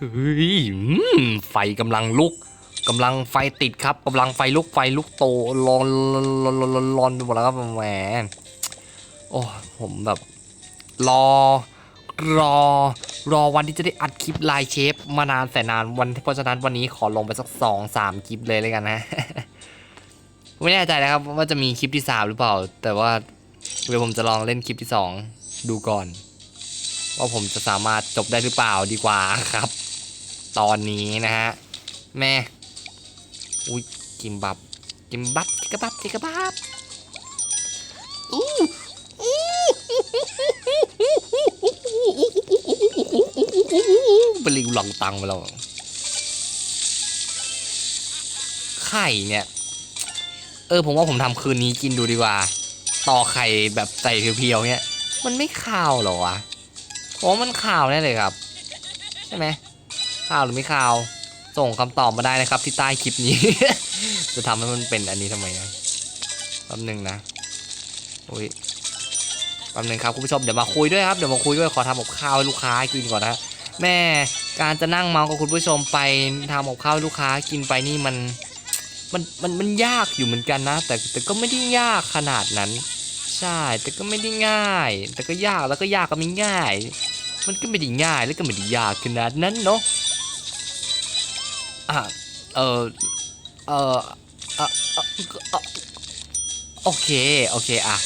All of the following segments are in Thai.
เฮ้ยไฟกำลังลุกกำลังไฟติดครับกำลังไฟลุกไฟลุกโตร้อนร้อนร้อนร้อนไปหมดแล้วครับแหมโอ้ผมแบบ รอ รอ รอวันที่จะได้อัดคลิปลน์เชฟมานานแต่นานวันเพราะฉะนั้นวันนี้ขอลงไปสักสองสามคลิปเลยเลยกันนะ ไม่แน่ใจนะครับว่าจะมีคลิปที่สามหรือเปล่า แต่ว่าเดี๋ยวผมจะลองเล่นคลิปที่สองดูก่อนว่าผมจะสามารถจบได้หรือเปล่าดีกว่าครับ ตอนนี้นะฮะ แม่ อุ้ยกิมบับ กิมบับจิกบับจิกบับอู้อู้บลิงหลองตังไปแล้วไข่เนี่ย เออผมว่าผมทำคืนนี้กินดูดีกว่า ต่อไข่แบบใส่เพียวๆเนี่ย มันไม่คาวหรอวะผมว่ามันคาวแน่เลยครับ ใช่ไหม คาวหรือไม่คาว ส่งคำตอบมาได้นะครับ ที่ใต้คลิปนี้ จะทำให้มันเป็นอันนี้ทำไมนะแป๊บหนึงนะอุ้ยแป๊บหนึงครับคุณผู้ชมเดี๋ยวมาคุยด้วยครับเดี๋ยวมาคุยด้วยขอทำกับข้าวให้ลูกค้ากินก่อนนะแม่การจะนั่งเมาส์กับคุณผู้ชมไปทำกับข้าวให้ลูกค้ากินไปนี่มันมันมันมันยากอยู่เหมือนกันนะ แต่แต่ก็ไม่ได้ยากขนาดนั้น ใช่แต่ก็ไม่ได้ง่าย แต่ก็ยากแล้วก็ยากก็ไม่ง่าย มันก็ไม่ได้ง่ายแล้วก็ไม่ได้ยากขนาดนั้นเนาะ อะเออเออออเอ่อเอ่อโอเค โอเคอะ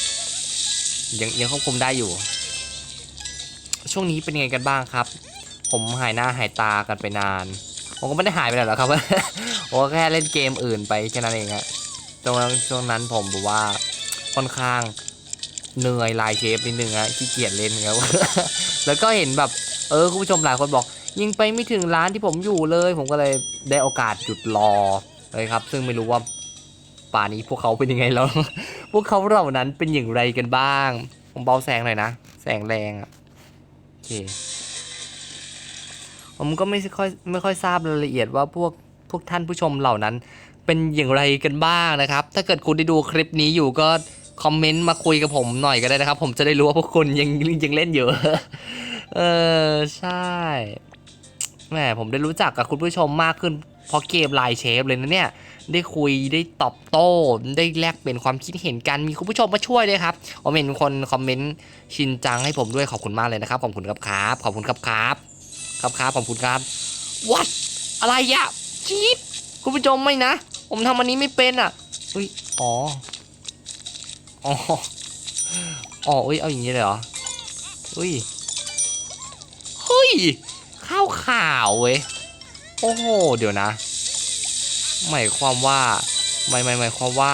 ยังยังควบคุมได้อยู่ ช่วงนี้เป็นยังไงกันบ้างครับ ผมหายหน้าหายตากันไปนาน ผมก็ไม่ได้หายไปไหนหรอกครับผมก็แค่เล่นเกมอื่นไปแค่นั้นเองอะตรงนั้นช่วงนั้นผมแบบว่าค่อนข้างเหนื่อยลายเชฟนิดนึงอะขี้เกียจเล่นครับแล้วก็เห็นแบบ เออคุณผู้ชมหลายคนบอก ยิงไปไม่ถึงร้านที่ผมอยู่เลย ผมก็เลยได้โอกาสหยุดรอเลยครับ ซึ่งไม่รู้ว่าป่านี้พวกเขาเป็นยังไงแล้ว พวกเขาเหล่านั้นเป็นอย่างไรกันบ้าง ผมเบาแสงหน่อยนะ แสงแรงอะโอเค ผมก็ไม่ค่อยไม่ค่อยทราบรายละเอียดว่าพวกพวกท่านผู้ชมเหล่านั้น เป็นอย่างไรกันบ้างนะครับ ถ้าเกิดคุณได้ดูคลิปนี้อยู่ก็คอมเมนต์มาคุยกับผมหน่อยก็ได้นะครับ ผมจะได้รู้ว่าพวกคุณยังยังเล่นอยู่ เออใช่ แหมผมได้รู้จักกับคุณผู้ชมมากขึ้นเพราะเกมไลน์เชฟเลยนะเนี่ย ได้คุยได้ตอบโต้ ได้แลกเปลี่ยนความคิดเห็นกัน มีคุณผู้ชมมาช่วยด้วยครับผมเห็นคนคอมเมนต์ชินจังให้ผมด้วยขอบคุณมากเลยนะครับ ขอบคุณครับครับ ขอบคุณครับครับ ครับครับขอบคุณครับวัดอะไรอะจี๊ดคุณผู้ชมไม่นะ ผมทำอันนี้ไม่เป็นอะอุ้ยอ๋อ อ๋อ อ๋ออุ้ยเอาอย่างนี้เลยเหรออุ้ยเฮ้ย ข้าวขาวเว้ย โอ้โห เดี๋ยวนะ หมายความว่าไม่ไม่หมายความว่า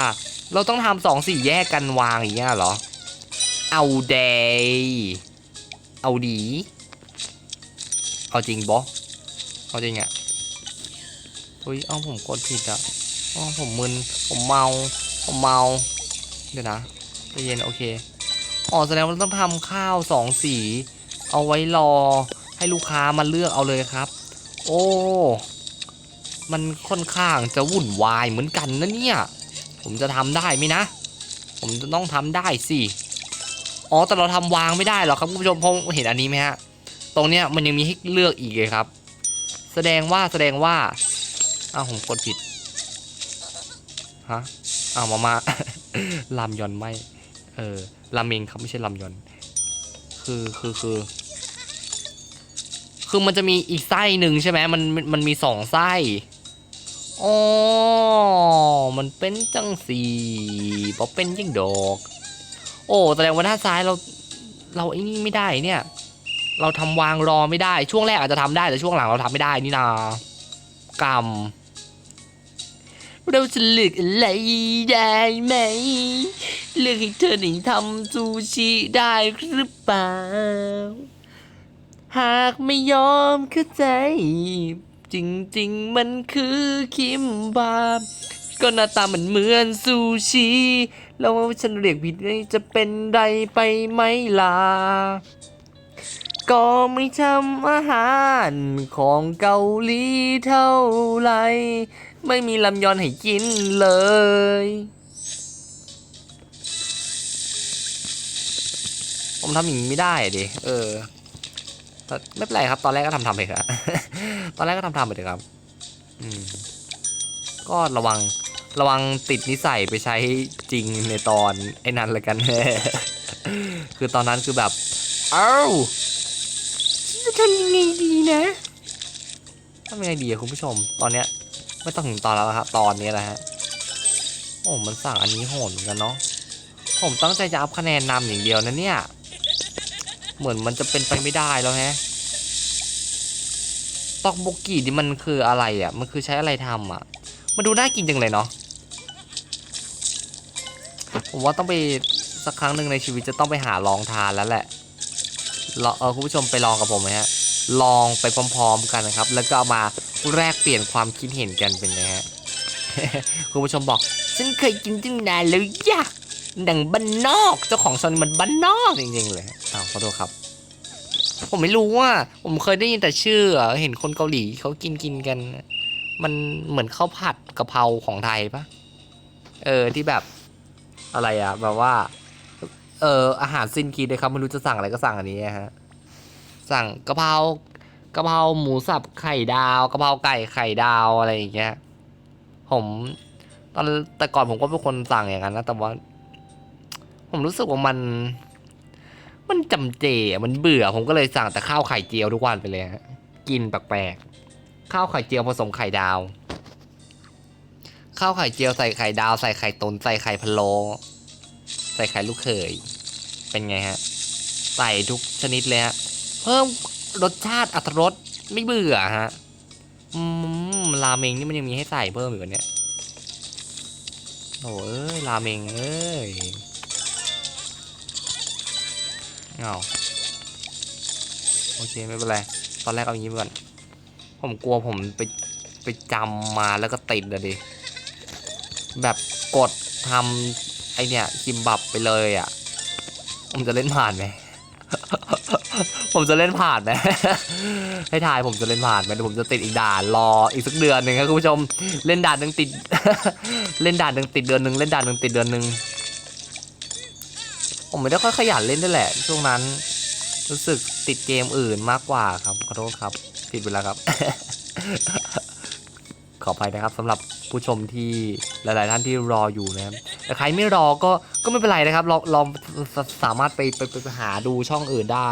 เราต้องทำสองสี่แยกกันวางอย่างเงี้ยเหรอ เอาเดย์เอาดี เอาจริงบอเอาจริงอะเฮ้ย เอาผมกดผิดอะอ๋อผมมึน ผมเมา ผมเมา เดี๋ยวนะใจเย็นโอเค อ๋อแสดงว่าต้องทำข้าวสองสี เอาไว้รอ ให้ลูกค้ามาเลือกเอาเลยครับ โอ้ มันค่อนข้างจะวุ่นวายเหมือนกันนะเนี่ย ผมจะทำได้ไหมนะ ผมจะต้องทำได้สิ อ๋อ แต่เราทำวางไม่ได้หรอกครับคุณผู้ชมเพราะเห็นอันนี้ไหมฮะ ตรงเนี้ยมันยังมีให้เลือกอีกเลยครับ แสดงว่าแสดงว่า อ้าวผมกดผิด ฮะ อ้าวมามาลามยอนไม่ เออลาเมงครับไม่ใช่ลำยอน คือคือคือ คือมันจะมีอีกไส้หนึ่งใช่ไหมมันมันมีสองไส้อ๋อมันเป็นจังสีเพราะเป็นยิ่งดอก โอ้แสดงว่าด้านซ้ายเรา เราไอ้นี่ไม่ได้เนี่ย เราทำวางรอไม่ได้ช่วงแรกอาจจะทำได้แต่ช่วงหลังเราทำไม่ได้นี่นากรรมเราจะเลือกอะไรได้ไหม เลือกให้เธอได้ทำซูชิได้หรือเปล่า หากไม่ยอมเข้าใจ จริงๆ มันคือคิมบับก็หน้าตาเหมือนเหมือนซูชิ แล้วฉันเรียกผิดนี่จะเป็นไรไปไหมล่ะ ก็ไม่ทำอาหารของเกาหลีเท่าไหรไม่มีลำยอนให้กินเลยผมทำอย่างนี้ไม่ได้ดิ เออ ไม่เป็นไรครับ ตอนแรกก็ทำทำไปครับตอนแรกก็ทำทำไปเถอะครับอืมก็ระวังระวังติดนิสัยไปใช้จริงในตอนไอ้นั้นละกัน คือตอนนั้นคือแบบ เอ้าจะทำยังไงดีนะทำยังไงดีอะคุณผู้ชม ตอนเนี้ยไม่ต้องถึงตอนแล้วครับ ตอนนี้แหละฮะ โอ้ มันสั่งอันนี้โหดเหมือนกันเนาะ ผมตั้งใจจะอัพคะแนนนำอย่างเดียวนะเนี่ย เหมือนมันจะเป็นไปไม่ได้แล้วแฮะตอกโบกีนี่มันคืออะไรอะ มันคือใช้อะไรทำอะ มันดูน่ากินจังเลยเนาะ ผมว่าต้องไปสักครั้งหนึ่งในชีวิตจะต้องไปหาลองทานแล้วแหละลองเออคุณผู้ชมไปลองกับผมไหมฮะ ลองไปพร้อมๆกันนะครับ แล้วก็เอามาแลกเปลี่ยนความคิดเห็นกันเป็นไงฮะ คุณผู้ชมบอก ฉันเคยกินตั้งนานแล้วยะ ดังบ้านนอกเจ้าของซอนมันบ้านนอกจริงๆเลยอ้าวขอโทษครับ ผมไม่รู้ว่า ผมเคยได้ยินแต่ชื่ออะเห็นคนเกาหลีเขากินกินกัน มันเหมือนข้าวผัดกะเพราของไทยปะเออที่แบบอะไรอะแบบว่า เอออาหารสิ้นคิดเลยครับไม่รู้จะสั่งอะไรก็สั่งอันนี้อะฮะสั่งกะเพรากะเพราหมูสับไข่ดาวกะเพราไก่ไข่ดาวอะไรอย่างเงี้ยผมตอนแต่ก่อนผมก็เป็นคนสั่งอย่างนั้นนะแต่ว่า ผมรู้สึกว่ามัน มันจำเจมันเบื่อ ผมก็เลยสั่งแต่ข้าวไข่เจียวทุกวันไปเลยฮะกินแปลกๆข้าวไข่เจียวผสมไข่ดาวข้าวไข่เจียวใส่ไข่ดาวใส่ไข่ตุนใส่ไข่พะโล้ใส่ไข่ลูกเขยเป็นไงฮะใส่ทุกชนิดเลยฮะเพิ่มรสชาติอรรถรสไม่เบื่อฮะอืมราเมงนี่มันยังมีให้ใส่เพิ่มอีกเหรอเนี่ยโอ้เอ้ยราเมงเอ้ย เอาโอเคไม่เป็นไร ตอนแรกเอาอย่างนี้ก่อน ผมกลัวผมไปไปจำมาแล้วก็ติดเลยดิ แบบกดทำไอเนี่ยคิมบับไปเลยอะ ผมจะเล่นผ่านไหม ผมจะเล่นผ่านไหมให้ทายผมจะเล่นผ่านไหมเดี๋ยวผมจะติดอีกด่านรออีกสักเดือนหนึ่งครับคุณผู้ชม เล่นด่านหนึ่งติด เล่นด่านหนึ่งติดเดือนหนึ่งเล่นด่านหนึ่งติดเดือนหนึ่ง ผมไม่ได้ค่อยขยันเล่นด้วยแหละ ช่วงนั้น รู้สึกติดเกมอื่นมากกว่าครับขอโทษครับ ผิดไปแล้วครับ ขออภัยนะครับสำหรับผู้ชมที่หลาย ๆ ท่านที่รออยู่นะครับแต่ใครไม่รอก็ก็ไม่เป็นไรนะครับเราเราสสามารถไปไปไปไปหาดูช่องอื่นได้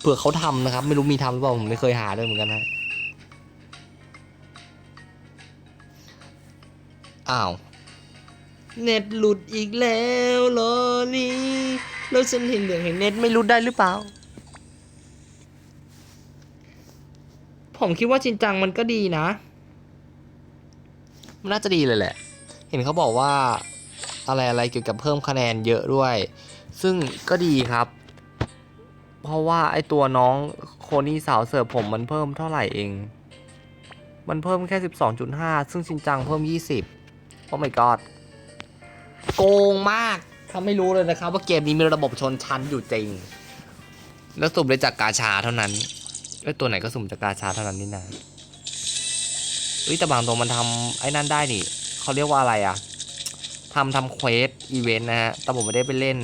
เผื่อเขาทำนะครับ ไม่รู้มีทำหรือเปล่าผมไม่เคยหาด้วยเหมือนกันนะอ้าว เน็ตหลุดอีกแล้วเหรอนี่แล้วฉันเห็นอย่างเห็นเน็ตไม่หลุดได้หรือเปล่า ผมคิดว่าจริงจังมันก็ดีนะ มันน่าจะดีเลยแหละ เห็นเขาบอกว่าอะไรอะไรเกี่ยวกับเพิ่มคะแนนเยอะด้วย ซึ่งก็ดีครับ เพราะว่าไอตัวน้องโคนี่สาวเสิร์ฟผมมันเพิ่มเท่าไหร่เอง มันเพิ่มแค่ 12.5 ซึ่งชินจังเพิ่ม 20 โอ้ my god โกงมากเขาไม่รู้เลยนะครับ ว่าเกมนี้มีระบบชนชั้นอยู่จริง แล้วสุ่มได้จากกาชาเท่านั้นไอยตัวไหนก็สุ่มจากกาชาเท่านั้นนี่นะเฮ้ยแต่บางตัวมันทำไอ้นั่นได้นี่เขาเรียกว่าอะไรอะทำทำเควสอีเวนต์นะฮะแต่ผมไม่ได้ไปเล่น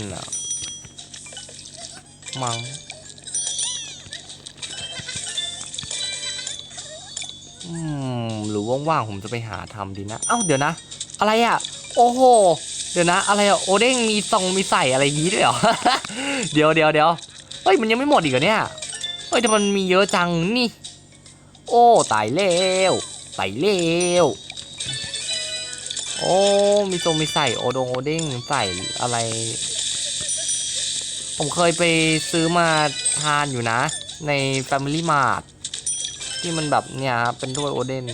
มัง้งอืมหรือว่างๆผมจะไปหาทำดีนะ เอ้าเดี๋ยวนะ อะไรอะ โอ้โห เดี๋ยวนะ อะไรอะโอเด้งมีซองมีใส่อะไรอย่างงี้ด้วยเหรอ เดี๋ยวเดี๋ยวเดี๋ยวเฮ้ยมันยังไม่หมดอีกเหรอเนี่ย เฮ้ยแต่มันมีเยอะจังนี่ โอ้ตายแล้วตายแล้วโอ้มีทรงมีใส่โอดงโอเด้งใส่อะไร ผมเคยไปซื้อมาทานอยู่นะ ใน Family Mart ที่มันแบบเนี่ยครับเป็นถ้วยโอเด้ง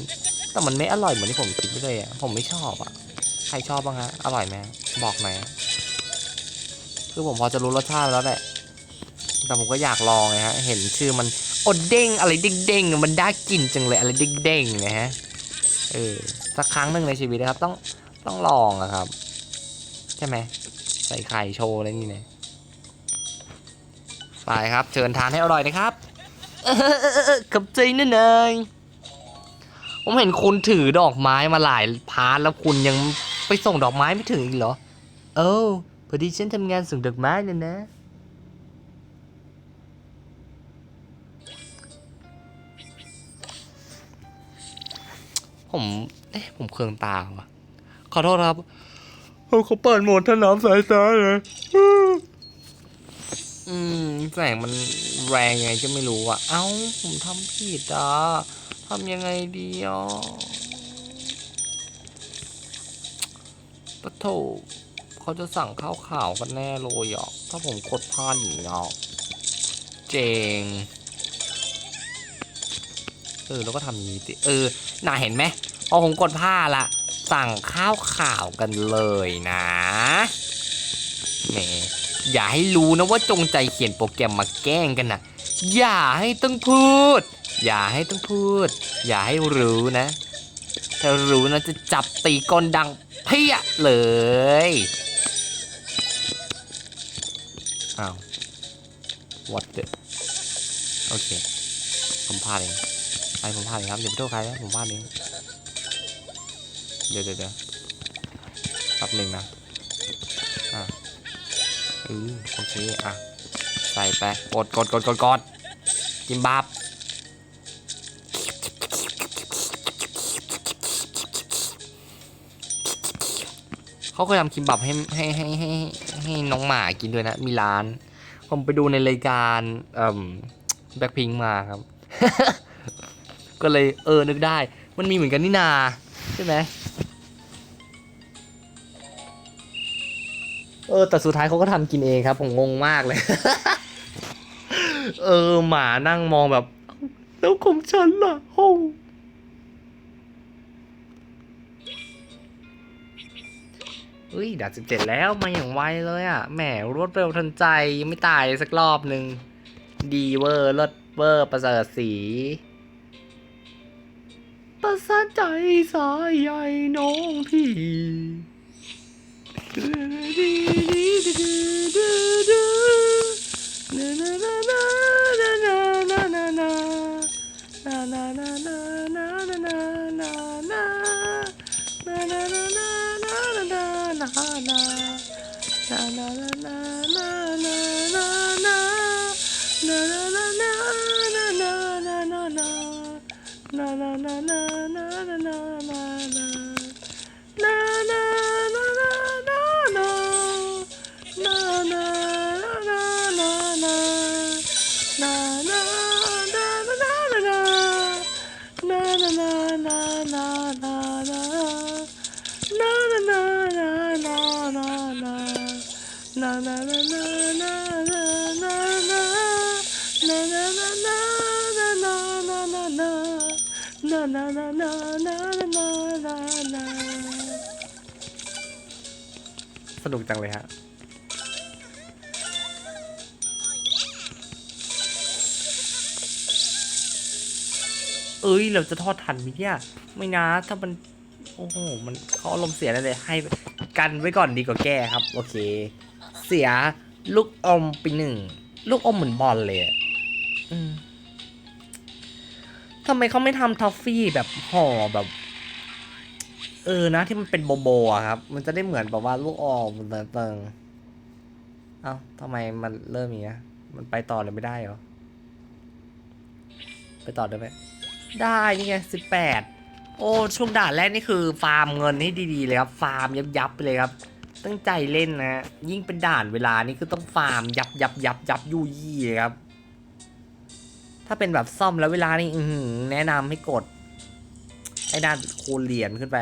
แต่มันไม่อร่อยเหมือนที่ผมคิดเลยอะผมไม่ชอบอะ ใครชอบบ้างฮะ อร่อยไหมบอกหน่อยคือผมพอจะรู้รสชาติแล้วแหละ แต่ผมก็อยากลองไงฮะ เห็นชื่อมันโอเด้งอะไรเด้งๆมันได้กลิ่นจังเลยอะไรเด้งๆนะฮะ เออ สักครั้งหนึ่งในชีวิตนะครับ ต้องต้องลองอะครับ ใช่ไหม ใส่ไข่โชว์อะไรนี่เนี่ยไปครับ เชิญทานให้อร่อยนะครับเออกับใจนะนายผมเห็นคุณถือดอกไม้มาหลายพาร์ทแล้วคุณยัง ไปส่งดอกไม้ไม่ถึงอีกเหรอ เออพอดีฉันทำงานส่งดอกไม้นะนะ ผม เอ๊ะ ผมเคืองตาวะขอโทษครับเขาเปิดหมดถนอมสายตาเลยอืมแสงมันแรงไงจะไม่รู้อะ เอ้า ผมทำผิดอะทำยังไงดีอ๋อ ปะโถเขาจะสั่งข้าวข่าวกันแน่เลยอะถ้าผมกดพลาดอย่างนี้อะเจง เออ แล้วก็ทำอย่างนี้สิเออ น่าเห็นไหมพอผมกดผ้าละ สั่งข้าวข่าวกันเลยนะแหมอย่าให้รู้นะว่าจงใจเขียนโปรแกรมมาแกล้งกันนะอย่าให้ต้องพูด อย่าให้ต้องพูด อย่าให้รู้นะ ถ้ารู้นะจะจับตีก้นดังเพี้ยเลยอ้าว what the โอเค ผมพลาดเองใครผมพลาดเองครับอย่าไปโทษใครนะผมพลาดเองเดี๋ยวเดี๋ยวเดี๋ยวแป๊บหนึ่งนะอะเออโอเคอะใส่ไปกดกดกดกดกดกินบับ เขาเคยทำคิมบับให้ให้ให้ให้ให้น้องหมากินด้วยนะ มีร้าน ผมไปดูในรายการเอ่อแบ็คพิงมาครับ ก็เลยเออนึกได้ มันมีเหมือนกันนี่นา ใช่ไหมเออแต่สุดท้ายเขาก็ทำกินเองครับ ผมงงมากเลย เออหมานั่งมองแบบ แล้วของฉันล่ะโอ้ เฮ้ยดัดสิบเจ็ดแล้วมาอย่างไวเลยอะแหมรวดเร็วทันใจยังไม่ตายสักรอบหนึ่งดีเวอร์ลดเวอร์ประเสริฐสีประสานใจสายใยน้องพี่ สนุกจังเลยฮะเอ้ย เราจะทอดทันไหมเนี่ยไม่นะ ถ้ามัน โอ้โห มันเขาอารมณ์เสียแน่เลย ให้กันไว้ก่อนดีกว่าแก้ครับ โอเค เสียลูกอมไปหนึ่ง ลูกอมเหมือนบอลเลยอะอืมทำไมเขาไม่ทำทอฟฟี่แบบห่อแบบ เออนะที่มันเป็นโบโบอะครับ มันจะได้เหมือนแบบว่าลูกอมมันเติงๆเอ้าทำไมมันเริ่มอย่างเงี้ย มันไปต่อเลยไม่ได้เหรอ ไปต่อได้ไหมได้นี่ไงสิบแปดโอ้ช่วงด่านแรกนี่คือฟาร์มเงินให้ดีๆเลยครับ ฟาร์มยับยับๆไปเลยครับ ตั้งใจเล่นนะยิ่งเป็นด่านเวลานี่คือต้องฟาร์มยับยับยับยับยุยี่เยครับ ถ้าเป็นแบบซ่อมแล้วเวลานี่อืแนะนำให้กด ไอ้ด้านคูณเหรียญขึ้นไป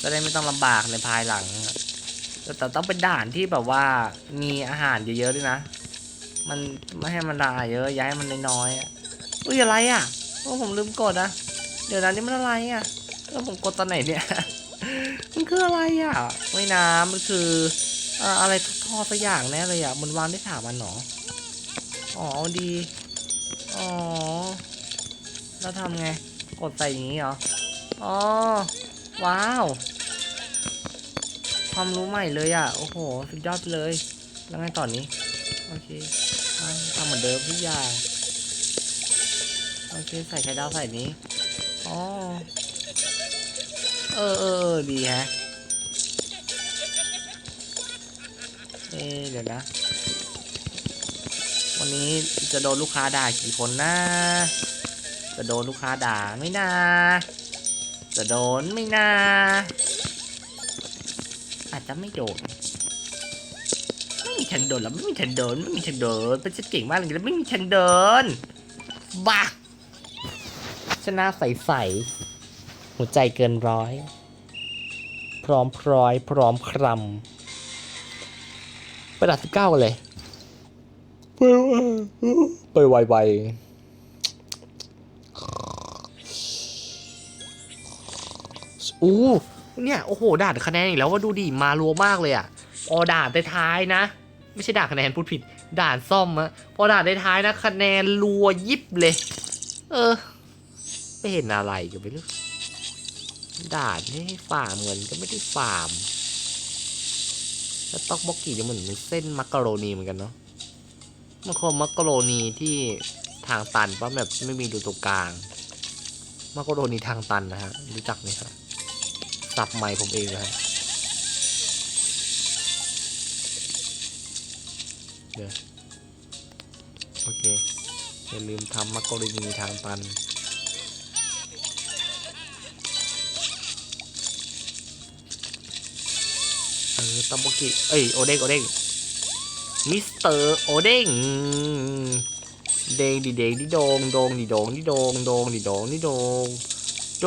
จะได้ไม่ต้องลำบากในภายหลังแต่ต้องเป็นด่านที่แบบว่ามีอาหารเยอะๆด้วยนะ มันไม่ให้มันด่าเยอะย้ายมันน้อยๆอุ้ยอะไรอะโอ้ผมลืมกดอะเดี๋ยวนะนี่มันอะไรอะแล้วผมกดตอนไหนเนี่ย มันคืออะไรอะไม่นะมันคือเอ่ออะไรทอสักอย่างแน่เลยอะมันวางได้ถามมันหนออ๋อดีอ๋อแล้วทำไง กดใส่อย่างนี้เหรออ๋อว้าว ความรู้ใหม่เลยอะ โอ้โห สุดยอดเลย แล้วไงต่อนนี้ โอเคทำเหมือนเดิมทุกอย่าง โอเค ใส่ไข่ดาวใส่นี้อ๋อ เออเออดีฮะ เอ๊เดี๋ยวนะ วันนี้จะโดนลูกค้าด่ากี่คนนะ จะโดนลูกค้าด่าไม่นาจะโดนไม่นาอาจจะไม่โดนไม่มีทางโดนหรอไม่มีทางโดนไม่มีทางโดนเป็นฉันเก่งมากเลยแล้วไม่มีทางโดนบ้าชนะใสๆ หัวใจเกินร้อย พร้อมพร้อย พร้อมครำประดับสิบเก้าเลย ไปไปไปไวอู้เนี่ย โอ้โหด่านคะแนนอีกแล้วว่าดูดิมารัวมากเลยอะออด่านท้ายนะ ไม่ใช่ด่านคะแนนพูดผิด ด่านซ่อมอะพอด่านท้ายนะคะแนนรัวยิบเลย เออ ไม่เห็นอะไรกันไปเลย ด่านให้ฟาร์มเงินก็ไม่ได้ฟาร์ม แล้วต๊อกบ็อกกี้จะเหมือนเส้นมักกะโรนีเหมือนกันเนาะมันคงมักกะโรนีที่ทางตันเพราะแบบไม่มีดูตรงกลาง มักกะโรนีทางตันนะฮะรู้จักไหมครับสับใหม่ผมเองนะฮะเดี๋ยวโอเคอย่าลืมทำมักกะโรนีทางตัน ต็มบกิเอ้ยโอเด้งโอเด้งมิสเตอร์โอเด้งเด้งดิเด้งดิโดงโดงดิโดงดิโดงโดงดิโดงดิโดงโด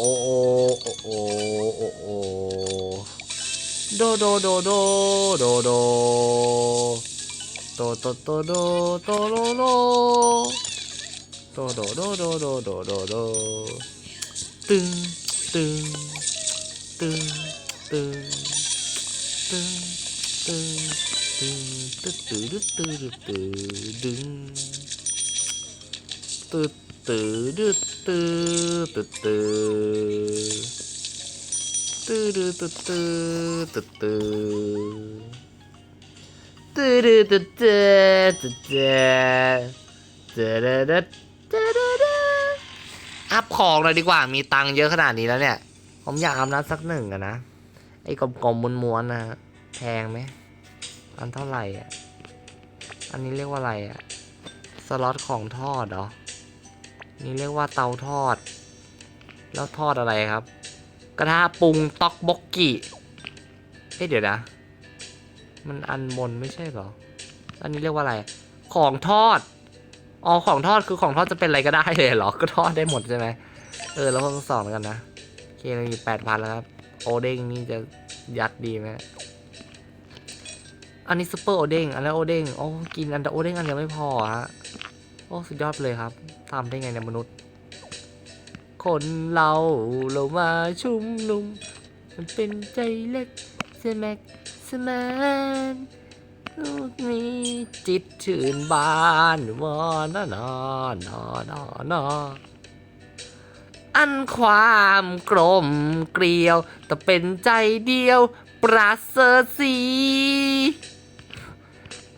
โอโอโอโอโอโอโดโดโดโดโดโดโตโตโตโดโตโลโลโดโดโดโดโดโดโดโดตึงตึงตึงตึง ตึงตึงตึงตึ๊ดตึ๊ดตึ๊ดตึ๊ดดึงตึ๊ดตึ๊ดตึ๊ดตึ๊ดตึ๊ดตึ๊ดตึ๊ดตึ๊ดตึ๊ดตึ๊ดตึ๊ดตึ๊ดตึ๊ดตึ๊ดตึ๊ดตึ๊ดอัพของเลยดีกว่า มีตังค์เยอะขนาดนี้แล้วเนี่ย ผมอยากทำนั้นสักหนึ่งอะนะ ไอ้กลมๆม้วนๆนะฮต แพงไหมอันเท่าไหร่อะ อันนี้เรียกว่าอะไรอะ สล็อตของทอดเหรอ นี่เรียกว่าเตาทอด แล้วทอดอะไรครับ กระทะปรุงต็อกบกกิเอ๊ะเดี๋ยวนะ มันอันบนไม่ใช่เหรอ อันนี้เรียกว่าอะไร ของทอด อ๋อ ของทอดคือของทอดจะเป็นอะไรก็ได้เลยเหรอ ก็ทอดได้หมดใช่ไหม เออ แล้วเพิ่งสอนกันนะ โอเคเรามีแปดพันแล้วครับ โอเด้งนี่จะยัดดีไหม อันนี้ซูเปอร์โอเด้งอันนั้นโอเด้งโอ้กินอันเดโอเด้งอันเดียวไม่พอฮะโอ้สุดยอดเลยครับทำได้ไงเนี่ยมนุษย์ คนเราเรามาชุมนุม มันเป็นใจเล็กสมักสมานลูกมีจิตชื่นบานวอนอนอนอนอนออันความกลมเกลียว แต่เป็นใจเดียวประเสริฐสี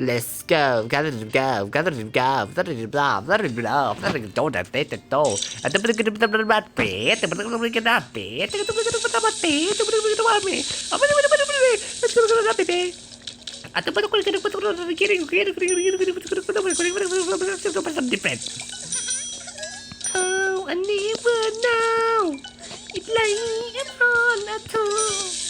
Let's go, gotta go, gotta go, gotta go, gotta go, gotta go, don't have to go. I don't think it's not bad. I don't think it's not bad. I don't think it's not bad. I don't think it's not bad. I don't think it's not bad. atau pada kulit kulit kulit kiri kiri kiri kiri kiri kulit kulit kulit kulit kulit kulit kulit Oh, I never know. It's like I'm on a tour.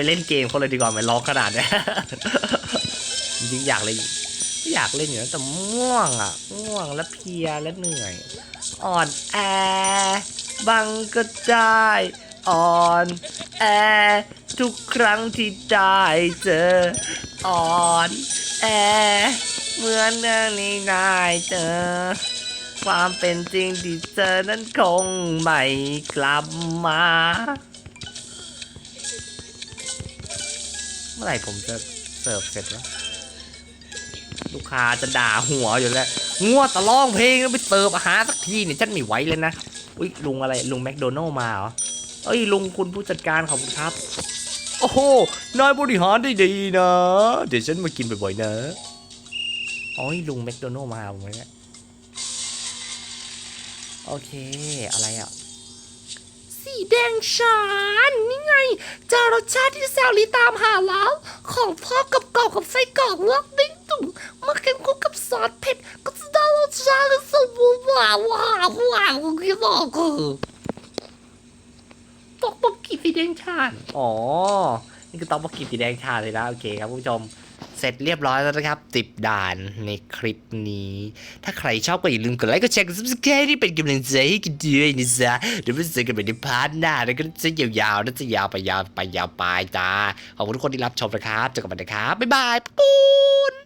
ไปเล่นเกมเขาเลยดีกว่าไหมร้องขนาดเนี้ยจริงอยากเลยอยากเล่นอยู่นะแต่ง่วงอะง่วงและเพียและเหนื่อย อ่อนแอบังก็ได้อ่อนแอทุกครั้งที่ได้เจออ่อนแอเหมือนเรื่องนี้ได้เจอ ความเป็นจริงที่เจอนั้นคงไม่กลับมา มื่อไหร่ผมจะเสิร์ฟเสร็จแล้วลูกค้าจะด่าหัวอยู่แล้วงัวต่ร้องเพลงแล้วไปเสิร์ฟอาหารสักทีเนี่ยฉันไม่ไหวเลยนะอุ้ยลุงอะไรลุงแมคโดนัลล์มาเหรอเอ้ยลุงคุณผู้จัดการขอบคุณครับโอ้โหนายบริหารได้ดีนะ เดี๋ยวฉันมากินบ่อยๆนะอ๋อยลุงแมคโดนัลล์มาผมเนี่ยโอเค อะไรอะ สีแดงฉานนี่ไงเจอรสชาติที่แซลลี่ตามหาแล้ว ของพ่อกับกรอบกับไส้กรอกลอกดิ้งตุ่มมาเค็มคู่กับซอสเผ็ดก็จะได้รสชาติที่สมบูรณ์ว้าวว้าวว้าวที่บอกคือตอกบอกกีสีแดงฉานอ๋อ นี่คือตอกบอกกีสีแดงฉานเลยนะ โอเคครับคุณผู้ชม เสร็จเรียบร้อยแล้วนะครับติบด่านในคลิปนี้ ถ้าใครชอบก็อย่าลืมกดไลค์ กดแชร์ กด subscribe ที่เป็นกำลังใจให้กันด้วยนะจ๊ะเดี๋ยวไปเจอกันใหม่ในพาร์ทหน้าแล้วก็จะยาวๆนะจะยาวไปยาวไปยาวไปจ้า ขอบคุณทุกคนที่รับชมนะครับ เจอกันใหม่นะครับ บ๊ายบายปูน